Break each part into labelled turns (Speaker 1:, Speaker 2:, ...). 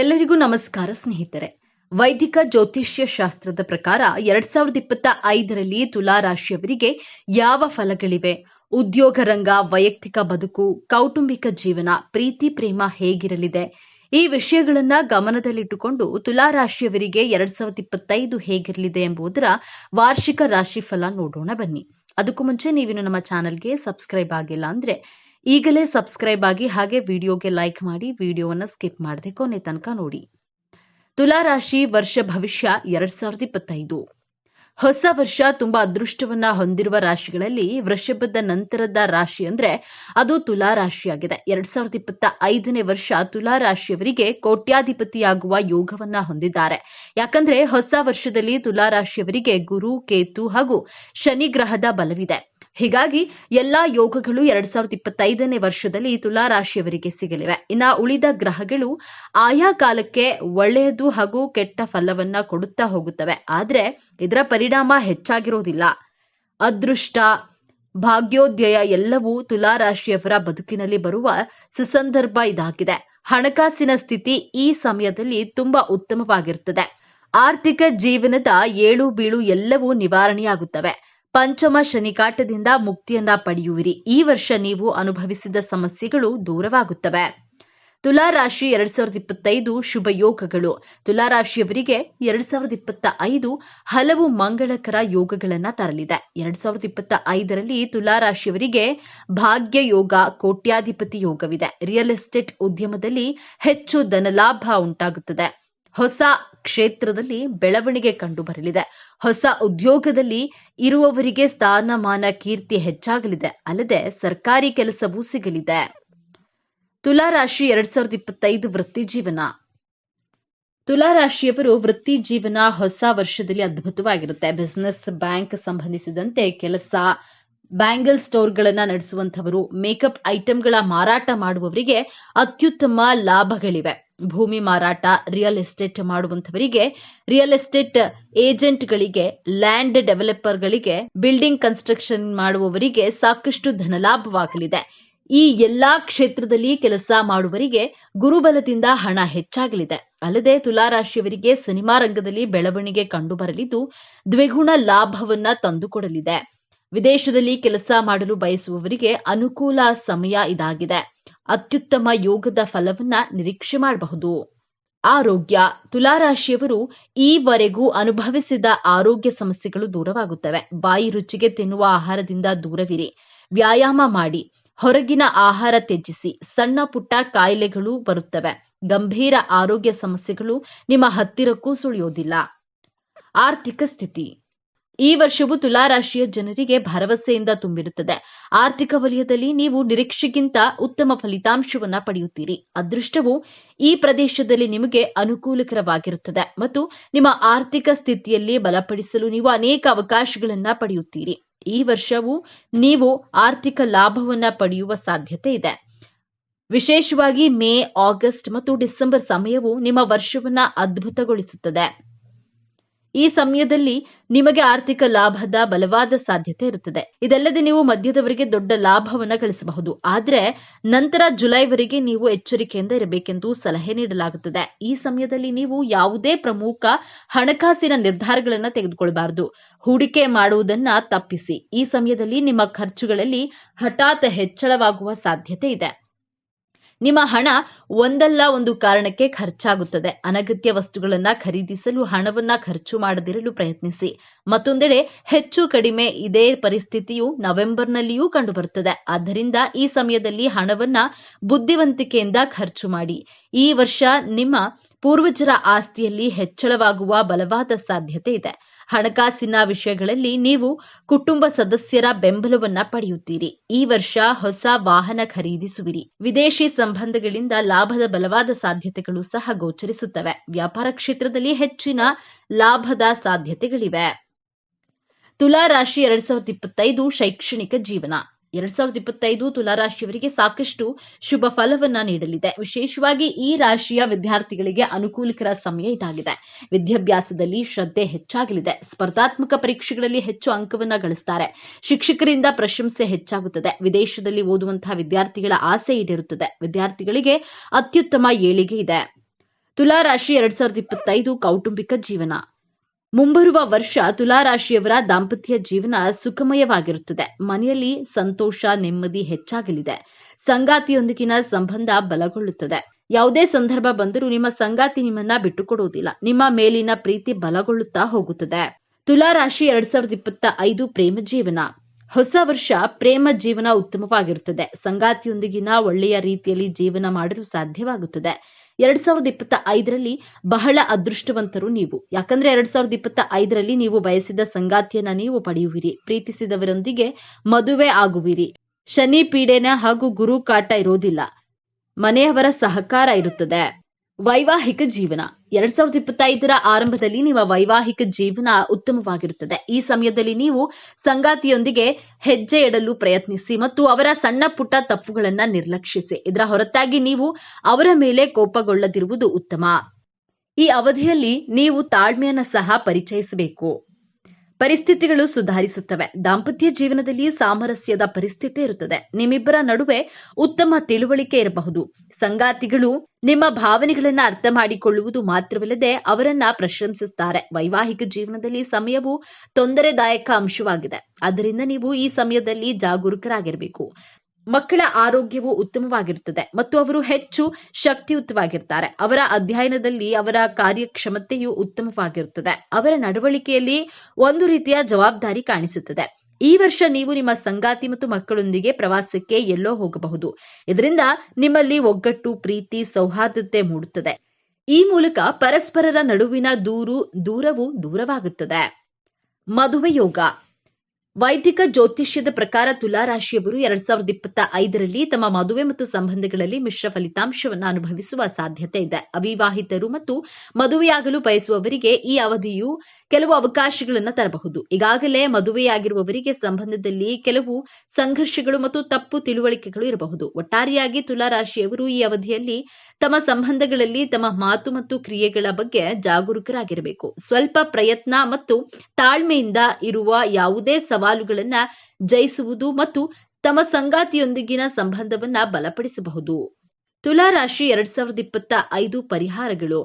Speaker 1: ಎಲ್ಲರಿಗೂ ನಮಸ್ಕಾರ, ಸ್ನೇಹಿತರೆ. ವೈದಿಕ ಜ್ಯೋತಿಷ್ಯ ಶಾಸ್ತ್ರದ ಪ್ರಕಾರ ಎರಡ್ ಸಾವಿರದ ಇಪ್ಪತ್ತ ಐದರಲ್ಲಿ ತುಲಾ ರಾಶಿಯವರಿಗೆ ಯಾವ ಫಲಗಳಿವೆ? ಉದ್ಯೋಗ ರಂಗ, ವೈಯಕ್ತಿಕ ಬದುಕು, ಕೌಟುಂಬಿಕ ಜೀವನ, ಪ್ರೀತಿ, ಪ್ರೇಮ ಹೇಗಿರಲಿದೆ? ಈ ವಿಷಯಗಳನ್ನ ಗಮನದಲ್ಲಿಟ್ಟುಕೊಂಡು ತುಲಾ ರಾಶಿಯವರಿಗೆ ಎರಡ್ ಸಾವಿರದ ಇಪ್ಪತ್ತೈದು ಹೇಗಿರಲಿದೆ ಎಂಬುದರ ವಾರ್ಷಿಕ ರಾಶಿ ಫಲ ನೋಡೋಣ ಬನ್ನಿ. ಅದಕ್ಕೂ ಮುಂಚೆ ನೀವಿನ್ನು ನಮ್ಮ ಚಾನೆಲ್ಗೆ ಸಬ್ಸ್ಕ್ರೈಬ್ ಆಗಿಲ್ಲ ಅಂದ್ರೆ ಈಗಲೇ ಸಬ್ಸ್ಕ್ರೈಬ್ ಆಗಿ ಹಾಗೆ ವಿಡಿಯೋಗೆ ಲೈಕ್ ಮಾಡಿ ವಿಡಿಯೋವನ್ನು ಸ್ಕಿಪ್ ಮಾಡದೆ ಕೊನೆ ತನಕ ನೋಡಿ. ತುಲಾ ರಾಶಿ ವರ್ಷ ಭವಿಷ್ಯ ಎರಡ್ ಸಾವಿರದ ಇಪ್ಪತ್ತೈದು. ಹೊಸ ವರ್ಷ ತುಂಬಾ ಅದೃಷ್ಟವನ್ನ ಹೊಂದಿರುವ ರಾಶಿಗಳಲ್ಲಿ ವೃಷಭದ ನಂತರದ ರಾಶಿ ಅಂದ್ರೆ ಅದು ತುಲಾ ರಾಶಿಯಾಗಿದೆ ಎರಡ್ ಸಾವಿರದ ಇಪ್ಪತ್ತ ಐದನೇ ವರ್ಷ ತುಲಾ ರಾಶಿಯವರಿಗೆ ಕೋಟ್ಯಾಧಿಪತಿಯಾಗುವ ಯೋಗವನ್ನ ಹೊಂದಿದ್ದಾರೆ. ಯಾಕಂದ್ರೆ ಹೊಸ ವರ್ಷದಲ್ಲಿ ತುಲಾ ರಾಶಿಯವರಿಗೆ ಗುರು, ಕೇತು ಹಾಗೂ ಶನಿ ಗ್ರಹದ ಬಲವಿದೆ. ಹೀಗಾಗಿ ಎಲ್ಲಾ ಯೋಗಗಳು ಎರಡ್ ಸಾವಿರದ ಇಪ್ಪತ್ತೈದನೇ ವರ್ಷದಲ್ಲಿ ತುಲಾರಾಶಿಯವರಿಗೆ ಸಿಗಲಿವೆ. ಇನ್ನ ಉಳಿದ ಗ್ರಹಗಳು ಆಯಾ ಕಾಲಕ್ಕೆ ಒಳ್ಳೆಯದು ಹಾಗೂ ಕೆಟ್ಟ ಫಲವನ್ನ ಕೊಡುತ್ತಾ ಹೋಗುತ್ತವೆ. ಆದ್ರೆ ಇದರ ಪರಿಣಾಮ ಹೆಚ್ಚಾಗಿರೋದಿಲ್ಲ. ಅದೃಷ್ಟ, ಭಾಗ್ಯೋದಯ ಎಲ್ಲವೂ ತುಲಾರಾಶಿಯವರ ಬದುಕಿನಲ್ಲಿ ಬರುವ ಸುಸಂದರ್ಭ ಇದಾಗಿದೆ. ಹಣಕಾಸಿನ ಸ್ಥಿತಿ ಈ ಸಮಯದಲ್ಲಿ ತುಂಬಾ ಉತ್ತಮವಾಗಿರುತ್ತದೆ ಆರ್ಥಿಕ ಜೀವನದ ಏಳು ಬೀಳು ಎಲ್ಲವೂ ನಿವಾರಣೆಯಾಗುತ್ತವೆ. ಪಂಚಮ ಶನಿಕಾಟದಿಂದ ಮುಕ್ತಿಯನ್ನ ಪಡೆಯುವಿರಿ. ಈ ವರ್ಷ ನೀವು ಅನುಭವಿಸಿದ ಸಮಸ್ಯೆಗಳು ದೂರವಾಗುತ್ತವೆ. ತುಲಾರಾಶಿ ಎರಡ್ ಸಾವಿರದ ಇಪ್ಪತ್ತೈದು ಶುಭ ಯೋಗಗಳು ತುಲಾರಾಶಿಯವರಿಗೆ ಎರಡ್ ಸಾವಿರದ ಇಪ್ಪತ್ತ ಐದು ಹಲವು ಮಂಗಳಕರ ಯೋಗಗಳನ್ನ ತರಲಿದೆ. ಎರಡ್ ಸಾವಿರದ ಇಪ್ಪತ್ತ ಐದರಲ್ಲಿ ತುಲಾರಾಶಿಯವರಿಗೆ ಭಾಗ್ಯ ಯೋಗ ಕೋಟ್ಯಾಧಿಪತಿ ಯೋಗವಿದೆ. ರಿಯಲ್ ಎಸ್ಟೇಟ್ ಉದ್ಯಮದಲ್ಲಿ ಹೆಚ್ಚು ಧನಲಾಭ ಉಂಟಾಗುತ್ತದೆ. ಹೊಸ ಕ್ಷೇತ್ರದಲ್ಲಿ ಬೆಳವಣಿಗೆ ಕಂಡು ಬರಲಿದೆ. ಹೊಸ ಉದ್ಯೋಗದಲ್ಲಿ ಇರುವವರಿಗೆ ಸ್ಥಾನಮಾನ ಕೀರ್ತಿ ಹೆಚ್ಚಾಗಲಿದೆ. ಅಲ್ಲದೆ ಸರ್ಕಾರಿ ಕೆಲಸವೂ ಸಿಗಲಿದೆ. ತುಲಾ ರಾಶಿ ಎರಡ್ ಸಾವಿರದ ಇಪ್ಪತ್ತೈದು ವೃತ್ತಿ ಜೀವನ. ತುಲಾ ರಾಶಿಯವರು ವೃತ್ತಿ ಜೀವನ ಹೊಸ ವರ್ಷದಲ್ಲಿ ಅದ್ಭುತವಾಗಿರುತ್ತೆ. ಬಿಸಿನೆಸ್, ಬ್ಯಾಂಕ್ ಸಂಬಂಧಿಸಿದಂತೆ ಕೆಲಸ ಬ್ಯಾಂಗಲ್ ಸ್ಟೋರ್ಗಳನ್ನ ನಡೆಸುವಂತವರು ಮೇಕಪ್ ಐಟಂಗಳ ಮಾರಾಟ ಮಾಡುವವರಿಗೆ ಅತ್ಯುತ್ತಮ ಲಾಭಗಳಿವೆ. ಭೂಮಿ ಮಾರಾಟ, ರಿಯಲ್ ಎಸ್ಟೇಟ್ ಮಾಡುವಂತವರಿಗೆ ರಿಯಲ್ ಎಸ್ಟೇಟ್ ಏಜೆಂಟ್ಗಳಿಗೆ, ಲ್ಯಾಂಡ್ ಡೆವಲಪರ್ಗಳಿಗೆ, ಬಿಲ್ಡಿಂಗ್ ಕನ್ಸ್ಟ್ರಕ್ಷನ್ ಮಾಡುವವರಿಗೆ ಸಾಕಷ್ಟು ಧನಲಾಭವಾಗಲಿದೆ. ಈ ಎಲ್ಲಾ ಕ್ಷೇತ್ರದಲ್ಲಿ ಕೆಲಸ ಮಾಡುವವರಿಗೆ ಗುರುಬಲದಿಂದ ಹಣ ಹೆಚ್ಚಾಗಲಿದೆ. ಅಲ್ಲದೆ ತುಲಾರಾಶಿಯವರಿಗೆ ಸಿನಿಮಾ ರಂಗದಲ್ಲಿ ಬೆಳವಣಿಗೆ ಕಂಡುಬರಲಿದ್ದು, ದ್ವಿಗುಣ ಲಾಭವನ್ನ ತಂದುಕೊಡಲಿದೆ. ವಿದೇಶದಲ್ಲಿ ಕೆಲಸ ಮಾಡಲು ಬಯಸುವವರಿಗೆ ಅನುಕೂಲ ಸಮಯ ಇದಾಗಿದೆ. ಅತ್ಯುತ್ತಮ ಯೋಗದ ಫಲವನ್ನ ನಿರೀಕ್ಷೆ ಮಾಡಬಹುದು. ಆರೋಗ್ಯ. ತುಲಾರಾಶಿಯವರು ಈವರೆಗೂ ಅನುಭವಿಸಿದ ಆರೋಗ್ಯ ಸಮಸ್ಯೆಗಳು ದೂರವಾಗುತ್ತವೆ. ಬಾಯಿ ರುಚಿಗೆ ತಿನ್ನುವ ಆಹಾರದಿಂದ ದೂರವಿರಿ. ವ್ಯಾಯಾಮ ಮಾಡಿ. ಹೊರಗಿನ ಆಹಾರ ತ್ಯಜಿಸಿ. ಸಣ್ಣ ಪುಟ್ಟ ಕಾಯಿಲೆಗಳು ಬರುತ್ತವೆ. ಗಂಭೀರ ಆರೋಗ್ಯ ಸಮಸ್ಯೆಗಳು ನಿಮ್ಮ ಹತ್ತಿರಕ್ಕೂ ಸುಳಿಯೋದಿಲ್ಲ. ಆರ್ಥಿಕ ಸ್ಥಿತಿ. ಈ ವರ್ಷವು ತುಲಾರಾಶಿಯ ಜನರಿಗೆ ಭರವಸೆಯಿಂದ ತುಂಬಿರುತ್ತದೆ. ಆರ್ಥಿಕ ವಲಯದಲ್ಲಿ ನೀವು ನಿರೀಕ್ಷೆಗಿಂತ ಉತ್ತಮ ಫಲಿತಾಂಶವನ್ನ ಪಡೆಯುತ್ತೀರಿ. ಅದೃಷ್ಟವು ಈ ಪ್ರದೇಶದಲ್ಲಿ ನಿಮಗೆ ಅನುಕೂಲಕರವಾಗಿರುತ್ತದೆ ಮತ್ತು ನಿಮ್ಮ ಆರ್ಥಿಕ ಸ್ಥಿತಿಯಲ್ಲಿ ಬಲಪಡಿಸಲು ನೀವು ಅನೇಕ ಅವಕಾಶಗಳನ್ನ ಪಡೆಯುತ್ತೀರಿ. ಈ ವರ್ಷವು ನೀವು ಆರ್ಥಿಕ ಲಾಭವನ್ನ ಪಡೆಯುವ ಸಾಧ್ಯತೆ ಇದೆ. ವಿಶೇಷವಾಗಿ ಮೇ, ಆಗಸ್ಟ್ ಮತ್ತು ಡಿಸೆಂಬರ್ ಸಮಯವು ನಿಮ್ಮ ವರ್ಷವನ್ನ ಅದ್ಭುತಗೊಳಿಸುತ್ತದೆ. ಈ ಸಮಯದಲ್ಲಿ ನಿಮಗೆ ಆರ್ಥಿಕ ಲಾಭದ ಬಲವಾದ ಸಾಧ್ಯತೆ ಇರುತ್ತದೆ. ಇದಲ್ಲದೆ ನೀವು ಮಧ್ಯದವರೆಗೆ ದೊಡ್ಡ ಲಾಭವನ್ನ ಗಳಿಸಬಹುದು. ಆದ್ರೆ ನಂತರ ಜುಲೈವರೆಗೆ ನೀವು ಎಚ್ಚರಿಕೆಯಿಂದ ಇರಬೇಕೆಂದು ಸಲಹೆ ನೀಡಲಾಗುತ್ತದೆ. ಈ ಸಮಯದಲ್ಲಿ ನೀವು ಯಾವುದೇ ಪ್ರಮುಖ ಹಣಕಾಸಿನ ನಿರ್ಧಾರಗಳನ್ನು ತೆಗೆದುಕೊಳ್ಳಬಾರದು ಹೂಡಿಕೆ ಮಾಡುವುದನ್ನ ತಪ್ಪಿಸಿ. ಈ ಸಮಯದಲ್ಲಿ ನಿಮ್ಮ ಖರ್ಚುಗಳಲ್ಲಿ ಹಠಾತ್ ಹೆಚ್ಚಳವಾಗುವ ಸಾಧ್ಯತೆ ಇದೆ. ನಿಮ್ಮ ಹಣ ಒಂದಲ್ಲ ಒಂದು ಕಾರಣಕ್ಕೆ ಖರ್ಚಾಗುತ್ತದೆ. ಅನಗತ್ಯ ವಸ್ತುಗಳನ್ನ ಖರೀದಿಸಲು ಹಣವನ್ನ ಖರ್ಚು ಮಾಡದಿರಲು ಪ್ರಯತ್ನಿಸಿ. ಮತ್ತೊಂದೆಡೆ ಹೆಚ್ಚು ಕಡಿಮೆ ಇದೇ ಪರಿಸ್ಥಿತಿಯು ನವೆಂಬರ್ನಲ್ಲಿಯೂ ಕಂಡುಬರುತ್ತದೆ. ಆದ್ದರಿಂದ ಈ ಸಮಯದಲ್ಲಿ ಹಣವನ್ನ ಬುದ್ಧಿವಂತಿಕೆಯಿಂದ ಖರ್ಚು ಮಾಡಿ. ಈ ವರ್ಷ ನಿಮ್ಮ ಪೂರ್ವಜರ ಆಸ್ತಿಯಲ್ಲಿ ಹೆಚ್ಚಳವಾಗುವ ಬಲವಾದ ಸಾಧ್ಯತೆ ಇದೆ. ಹಣಕಾಸಿನ ವಿಷಯಗಳಲ್ಲಿ ನೀವು ಕುಟುಂಬ ಸದಸ್ಯರ ಬೆಂಬಲವನ್ನ ಪಡೆಯುತ್ತೀರಿ. ಈ ವರ್ಷ ಹೊಸ ವಾಹನ ಖರೀದಿಸುವಿರಿ. ವಿದೇಶಿ ಸಂಬಂಧಗಳಿಂದ ಲಾಭದ ಬಲವಾದ ಸಾಧ್ಯತೆಗಳು ಸಹ ಗೋಚರಿಸುತ್ತವೆ. ವ್ಯಾಪಾರ ಕ್ಷೇತ್ರದಲ್ಲಿ ಹೆಚ್ಚಿನ ಲಾಭದ ಸಾಧ್ಯತೆಗಳಿವೆ. ತುಲಾ ರಾಶಿ ಎರಡ್ ಸಾವಿರದ ಇಪ್ಪತ್ತೈದು ಶೈಕ್ಷಣಿಕ ಜೀವನ. ಎರಡ್ ಸಾವಿರದ ಇಪ್ಪತ್ತೈದು ತುಲಾರಾಶಿಯವರಿಗೆ ಸಾಕಷ್ಟು ಶುಭ ಫಲವನ್ನ ನೀಡಲಿದೆ. ವಿಶೇಷವಾಗಿ ಈ ರಾಶಿಯ ವಿದ್ಯಾರ್ಥಿಗಳಿಗೆ ಅನುಕೂಲಕರ ಸಮಯ ಇದಾಗಿದೆ. ವಿದ್ಯಾಭ್ಯಾಸದಲ್ಲಿ ಶ್ರದ್ಧೆ ಹೆಚ್ಚಾಗಲಿದೆ. ಸ್ಪರ್ಧಾತ್ಮಕ ಪರೀಕ್ಷೆಗಳಲ್ಲಿ ಹೆಚ್ಚು ಅಂಕವನ್ನ ಗಳಿಸ್ತಾರೆ. ಶಿಕ್ಷಕರಿಂದ ಪ್ರಶಂಸೆ ಹೆಚ್ಚಾಗುತ್ತದೆ. ವಿದೇಶದಲ್ಲಿ ಓದುವಂತಹ ವಿದ್ಯಾರ್ಥಿಗಳ ಆಸೆ ಈಡೇರುತ್ತದೆ. ವಿದ್ಯಾರ್ಥಿಗಳಿಗೆ ಅತ್ಯುತ್ತಮ ಏಳಿಗೆ ಇದೆ. ತುಲಾ ರಾಶಿ ಎರಡ್ ಸಾವಿರದ ಇಪ್ಪತ್ತೈದು ಕೌಟುಂಬಿಕ ಜೀವನ. ಮುಂಬರುವ ವರ್ಷ ತುಲಾ ರಾಶಿಯವರ ದಾಂಪತ್ಯ ಜೀವನ ಸುಖಮಯವಾಗಿರುತ್ತದೆ. ಮನೆಯಲ್ಲಿ ಸಂತೋಷ, ನೆಮ್ಮದಿ ಹೆಚ್ಚಾಗಲಿದೆ. ಸಂಗಾತಿಯೊಂದಿಗಿನ ಸಂಬಂಧ ಬಲಗೊಳ್ಳುತ್ತದೆ. ಯಾವುದೇ ಸಂದರ್ಭ ಬಂದರೂ ನಿಮ್ಮ ಸಂಗಾತಿ ನಿಮ್ಮನ್ನ ಬಿಟ್ಟುಕೊಡುವುದಿಲ್ಲ. ನಿಮ್ಮ ಮೇಲಿನ ಪ್ರೀತಿ ಬಲಗೊಳ್ಳುತ್ತಾ ಹೋಗುತ್ತದೆ. ತುಲಾ ರಾಶಿ ಎರಡ್ ಸಾವಿರದ ಇಪ್ಪತ್ತ ಐದು ಪ್ರೇಮ ಜೀವನ. ಹೊಸ ವರ್ಷ ಪ್ರೇಮ ಜೀವನ ಉತ್ತಮವಾಗಿರುತ್ತದೆ. ಸಂಗಾತಿಯೊಂದಿಗಿನ ಒಳ್ಳೆಯ ರೀತಿಯಲ್ಲಿ ಜೀವನ ಮಾಡಲು ಸಾಧ್ಯವಾಗುತ್ತದೆ. ಎರಡ್ ಸಾವಿರದ ಇಪ್ಪತ್ತ ಐದರಲ್ಲಿ ಬಹಳ ಅದೃಷ್ಟವಂತರು ನೀವು. ಯಾಕಂದ್ರೆ ಎರಡ್ ಸಾವಿರದ ಇಪ್ಪತ್ತ ಐದರಲ್ಲಿ ನೀವು ಬಯಸಿದ ಸಂಗಾತಿಯನ್ನ ನೀವು ಪಡೆಯುವಿರಿ, ಪ್ರೀತಿಸಿದವರೊಂದಿಗೆ ಮದುವೆ ಆಗುವಿರಿ. ಶನಿ, ಪೀಡೆನ ಹಾಗೂ ಗುರು ಕಾಟ ಇರೋದಿಲ್ಲ. ಮನೆಯವರ ಸಹಕಾರ ಇರುತ್ತದೆ. ವೈವಾಹಿಕ ಜೀವನ. ಎರಡ್ ಸಾವಿರದ ಇಪ್ಪತ್ತೈದರ ಆರಂಭದಲ್ಲಿ ನಿಮ್ಮ ವೈವಾಹಿಕ ಜೀವನ ಉತ್ತಮವಾಗಿರುತ್ತದೆ. ಈ ಸಮಯದಲ್ಲಿ ನೀವು ಸಂಗಾತಿಯೊಂದಿಗೆ ಹೆಜ್ಜೆ ಇಡಲು ಪ್ರಯತ್ನಿಸಿ ಮತ್ತು ಅವರ ಸಣ್ಣ ಪುಟ್ಟ ತಪ್ಪುಗಳನ್ನ ನಿರ್ಲಕ್ಷಿಸಿ. ಇದರ ಹೊರತಾಗಿ ನೀವು ಅವರ ಮೇಲೆ ಕೋಪಗೊಳ್ಳದಿರುವುದು ಉತ್ತಮ. ಈ ಅವಧಿಯಲ್ಲಿ ನೀವು ತಾಳ್ಮೆಯನ್ನ ಸಹ ಪರಿಚಯಿಸಬೇಕು. ಪರಿಸ್ಥಿತಿಗಳು ಸುಧಾರಿಸುತ್ತವೆ. ದಾಂಪತ್ಯ ಜೀವನದಲ್ಲಿ ಸಾಮರಸ್ಯದ ಪರಿಸ್ಥಿತಿ ಇರುತ್ತದೆ. ನಿಮ್ಮಿಬ್ಬರ ನಡುವೆ ಉತ್ತಮ ತಿಳುವಳಿಕೆ ಇರಬಹುದು. ಸಂಗಾತಿಗಳು ನಿಮ್ಮ ಭಾವನೆಗಳನ್ನ ಅರ್ಥ ಮಾಡಿಕೊಳ್ಳುವುದು ಮಾತ್ರವಲ್ಲದೆ ಅವರನ್ನ ಪ್ರಶಂಸಿಸುತ್ತಾರೆ ವೈವಾಹಿಕ ಜೀವನದಲ್ಲಿ ಸಮಯವು ತೊಂದರೆದಾಯಕ ಅಂಶವಾಗಿದೆ. ಆದ್ದರಿಂದ ನೀವು ಈ ಸಮಯದಲ್ಲಿ ಜಾಗರೂಕರಾಗಿರಬೇಕು. ಮಕ್ಕಳ ಆರೋಗ್ಯವು ಉತ್ತಮವಾಗಿರುತ್ತದೆ. ಮತ್ತು ಅವರು ಹೆಚ್ಚು ಶಕ್ತಿಯುತವಾಗಿರ್ತಾರೆ. ಅವರ ಅಧ್ಯಯನದಲ್ಲಿ ಅವರ ಕಾರ್ಯಕ್ಷಮತೆಯು ಉತ್ತಮವಾಗಿರುತ್ತದೆ. ಅವರ ನಡವಳಿಕೆಯಲ್ಲಿ ಒಂದು ರೀತಿಯ ಜವಾಬ್ದಾರಿ ಕಾಣಿಸುತ್ತದೆ. ಈ ವರ್ಷ ನೀವು ನಿಮ್ಮ ಸಂಗಾತಿ ಮತ್ತು ಮಕ್ಕಳೊಂದಿಗೆ ಪ್ರವಾಸಕ್ಕೆ ಎಲ್ಲೋ ಹೋಗಬಹುದು. ಇದರಿಂದ ನಿಮ್ಮಲ್ಲಿ ಒಗ್ಗಟ್ಟು, ಪ್ರೀತಿ, ಸೌಹಾರ್ದತೆ ಮೂಡುತ್ತದೆ. ಈ ಮೂಲಕ ಪರಸ್ಪರರ ನಡುವಿನ ದೂರು, ದೂರವು ದೂರವಾಗುತ್ತದೆ. ಮದುವೆ ಯೋಗ ವೈದಿಕ ಜ್ಯೋತಿಷ್ಯದ ಪ್ರಕಾರ ತುಲಾ ರಾಶಿಯವರು ಎರಡ್ ಸಾವಿರದ ಇಪ್ಪತ್ತ ಐದರಲ್ಲಿ ತಮ್ಮ ಮದುವೆ ಮತ್ತು ಸಂಬಂಧಗಳಲ್ಲಿ ಮಿಶ್ರ ಫಲಿತಾಂಶವನ್ನು ಅನುಭವಿಸುವ ಸಾಧ್ಯತೆ ಇದೆ. ಅವಿವಾಹಿತರು ಮತ್ತು ಮದುವೆಯಾಗಲು ಬಯಸುವವರಿಗೆ ಈ ಅವಧಿಯು ಕೆಲವು ಅವಕಾಶಗಳನ್ನು ತರಬಹುದು. ಈಗಾಗಲೇ ಮದುವೆಯಾಗಿರುವವರಿಗೆ ಸಂಬಂಧದಲ್ಲಿ ಕೆಲವು ಸಂಘರ್ಷಗಳು ಮತ್ತು ತಪ್ಪು ತಿಳುವಳಿಕೆಗಳು ಇರಬಹುದು. ಒಟ್ಟಾರೆಯಾಗಿ ತುಲಾ ರಾಶಿಯವರು ಈ ಅವಧಿಯಲ್ಲಿ ತಮ್ಮ ಸಂಬಂಧಗಳಲ್ಲಿ ತಮ್ಮ ಮಾತು ಮತ್ತು ಕ್ರಿಯೆಗಳ ಬಗ್ಗೆ ಜಾಗರೂಕರಾಗಿರಬೇಕು. ಸ್ವಲ್ಪ ಪ್ರಯತ್ನ ಮತ್ತು ತಾಳ್ಮೆಯಿಂದ ಇರುವ ಯಾವುದೇ ಸವಾಲುಗಳನ್ನ ಜಯಿಸುವುದು ಮತ್ತು ತಮ್ಮ ಸಂಗಾತಿಯೊಂದಿಗಿನ ಸಂಬಂಧವನ್ನ ಬಲಪಡಿಸಬಹುದು. ತುಲಾರಾಶಿ ಎರಡ್ ಸಾವಿರದ ಇಪ್ಪತ್ತ ಐದು ಪರಿಹಾರಗಳು.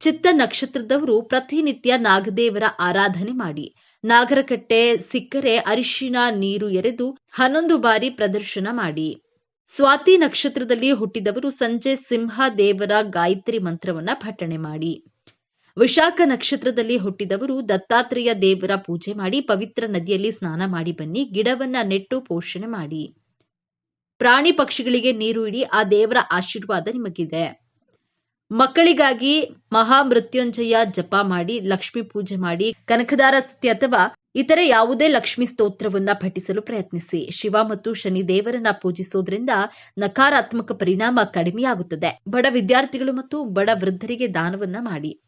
Speaker 1: ಚಿತ್ತ ನಕ್ಷತ್ರದವರು ಪ್ರತಿನಿತ್ಯ ನಾಗದೇವರ ಆರಾಧನೆ ಮಾಡಿ. ನಾಗರಕಟ್ಟೆ, ಸಿಕ್ಕರೆ ಅರಿಶಿನ ನೀರು ಎರೆದು ಹನ್ನೊಂದು ಬಾರಿ ಪ್ರದರ್ಶನ ಮಾಡಿ. ಸ್ವಾತಿ ನಕ್ಷತ್ರದಲ್ಲಿ ಹುಟ್ಟಿದವರು ಸಂಜೆ ಸಿಂಹ ದೇವರ ಗಾಯತ್ರಿ ಮಂತ್ರವನ್ನ ಪಠಣೆ ಮಾಡಿ. ವಿಶಾಖ ನಕ್ಷತ್ರದಲ್ಲಿ ಹುಟ್ಟಿದವರು ದತ್ತಾತ್ರೇಯ ದೇವರ ಪೂಜೆ ಮಾಡಿ ಪವಿತ್ರ ನದಿಯಲ್ಲಿ ಸ್ನಾನ ಮಾಡಿ ಬನ್ನಿ, ಗಿಡವನ್ನ ನೆಟ್ಟು ಪೋಷಣೆ ಮಾಡಿ. ಪ್ರಾಣಿ ಪಕ್ಷಿಗಳಿಗೆ ನೀರು ಇಡಿ ಆ ದೇವರ ಆಶೀರ್ವಾದ ನಿಮಗಿದೆ. ಮಕ್ಕಳಿಗಾಗಿ ಮಹಾಮೃತ್ಯುಂಜಯ ಜಪ ಮಾಡಿ, ಲಕ್ಷ್ಮಿ ಪೂಜೆ ಮಾಡಿ, ಕನಕದಾರ ಸ್ತುತಿ ಅಥವಾ ಇತರೆ ಯಾವುದೇ ಲಕ್ಷ್ಮಿ ಸ್ತೋತ್ರವನ್ನ ಪಠಿಸಲು ಪ್ರಯತ್ನಿಸಿ. ಶಿವ ಮತ್ತು ಶನಿ ದೇವರನ್ನ ಪೂಜಿಸೋದ್ರಿಂದ ನಕಾರಾತ್ಮಕ ಪರಿಣಾಮ ಕಡಿಮೆಯಾಗುತ್ತದೆ. ಬಡ ವಿದ್ಯಾರ್ಥಿಗಳು ಮತ್ತು ಬಡ ವೃದ್ಧರಿಗೆ ದಾನವನ್ನ ಮಾಡಿ.